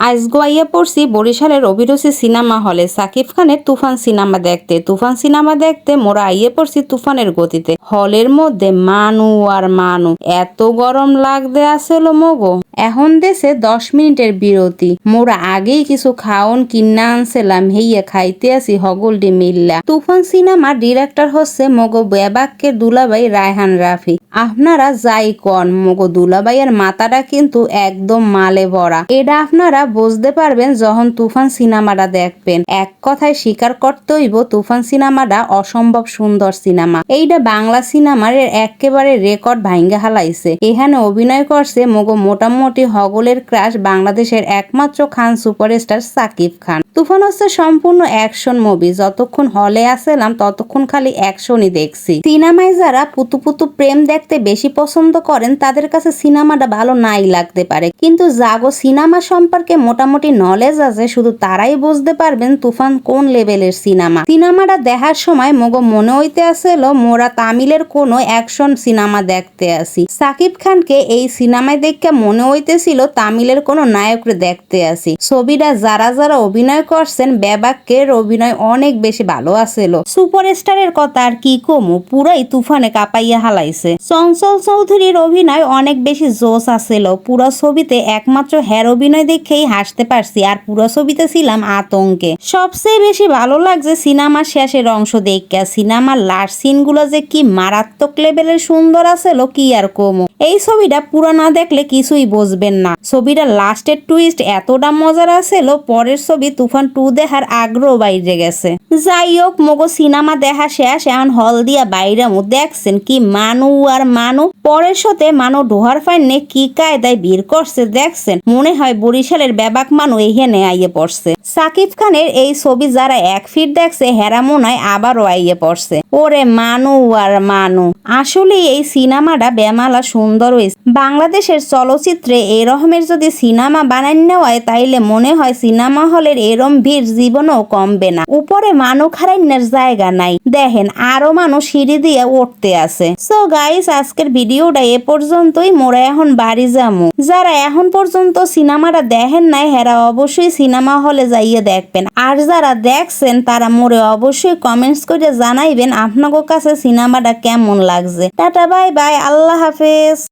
আজগো আইয়া পড়ছি বরিশালের অভিরুচি সিনেমা হলে। সাকিব খানের তুফান সিনেমা দেখতে। তুফান সিনেমা দেখতে মোরা আইয়ে পড়ছি তুফানের গতিতে। হলের মধ্যে মানু আর মানু। এত গরম লাগতে আসেল মগো। এখন দেশে দশ মিনিটের বিরতি। মোরা আগেই কিছু খাওন, কিনা আনছিলাম, হেইয়া খাইতে আসি হগলডি মিল্লা। তুফান সিনেমার ডিরেক্টর হচ্ছে মগো বেবাক্কের দুলাবাই রায়হান রাফি। আপনারা যাই কন, মগো দুলাবাইয়ের মাথাটা কিন্তু একদম মালে ভরা। এটা আপনারা বুঝতে পারবেন যখন তুফান সিনেমাটা দেখবেন। এক কথায় স্বীকার করতে হইব, তুফান সিনেমাটা অসম্ভব সুন্দর সিনেমা। এইটা বাংলা সিনেমার একেবারে রেকর্ড ভাঙ্গা হালাইছে। এখানে অভিনয় করছে মোগো মোটামুটি হগলের ক্রাশ বাংলাদেশের একমাত্র খান সুপারস্টার সাকিব খান। তুফান হচ্ছে সম্পূর্ণ অ্যাকশন মুভি। যতক্ষণ হলে আসলাম, ততক্ষণ খালি অ্যাকশনই দেখছি। সিনেমায় যারা পুতু পুতু প্রেম দেখতে বেশি পছন্দ করেন, তাদের কাছে সিনেমাটা ভালো নাই লাগতে পারে। কিন্তু জাগো সিনেমা সম্পর্কে মোটামুটি নলেজ আছে, শুধু তারাই বুঝতে পারবেন তুফান কোন লেভেলের সিনেমা। সিনেমাটা দেখার সময় মগো মনে হইতে আসছিল মোরা তামিলের কোনো অ্যাকশন সিনেমা দেখতে আসি। সাকিব খানকে এই সিনেমায় দেখে মনে হইতেছিল তামিলের কোনো নায়করে দেখতে আসি। ছবিটা যারা যারা অভিনয় করছেন ব্যবাকের অভিনয় অনেক বেশি ভালো আছিল। সুপারস্টারের কথা আর কি কমু, পুরাই তুফানে কাঁপাইয়া হালাইছে। চঞ্চল চৌধুরীর অভিনয় অনেক বেশি জোশ আছিল। পুরো ছবিতে একমাত্র হ্যার অভিনয় দেখেই হাসতে পারছি আর পুরো ছবিতে ছিলাম আতঙ্কে। সবচেয়ে বেশি ভালো লাগছে সিনেমার শেষের অংশ দেখা সিনেমার লাস্ট সিনগুলো যে কি মারাত্মক লেভেলের সুন্দর আছিল, কি আর কমু। এই ছবিটা পুরো না দেখলে কিছুই বুঝবেন না। ছবিটা লাস্টের টুইস্ট এতটা মজার আছিল, পরের ছবি তুফান টু দেখার আগ্রহ বাইরে গেছে। যাই হোক মগো সিনেমা দেখা শেষ, এখন হল দিয়া বাইরে মু দেখছেন কি মানু আর মানু। পরের সাথে মানু ডোহার ফাইনে কি কায়দায় বের করছে দেখছেন? মনে হয় বরিশালের ব্যাবাক মানু এখানে আইয়ে পড়ছে। সাকিব খানের এই ছবি যারা এক ফিট দেখছে, হেরা মনে হয় আবারও আইয়ে পড়ছে। ওরে মানু আর মানু। আসলে এই সিনেমাটা বেমালা সুন্দর হয়েছে। বাংলাদেশের চলচ্চিত্রে এরকমের যদি সিনেমা বানাই নেওয়ায় তাইলে মনে হয় সিনেমা হলের এরম ভিড় জীবনেও কমবে না। উপরে মানু খারাইনের জায়গা নাই। দেখেন, আরও মানুষ সিঁড়ি দিয়ে উঠতে আছে। সো গাইস আজকের ভিডিওটা এ পর্যন্তই। মোরা এখন বাড়ি যামু। যারা এখন পর্যন্ত সিনেমাটা দেখেন নাই, হেরা অবশ্যই সিনেমা হলে যাইয়ে দেখবেন। আর যারা দেখছেন, তারা মোরে অবশ্যই কমেন্টস করে জানাইবেন আপনাদের কাছে সিনেমাটা কেমন লাগছে। টাটা, বাই বাই, আল্লাহ হাফেজ।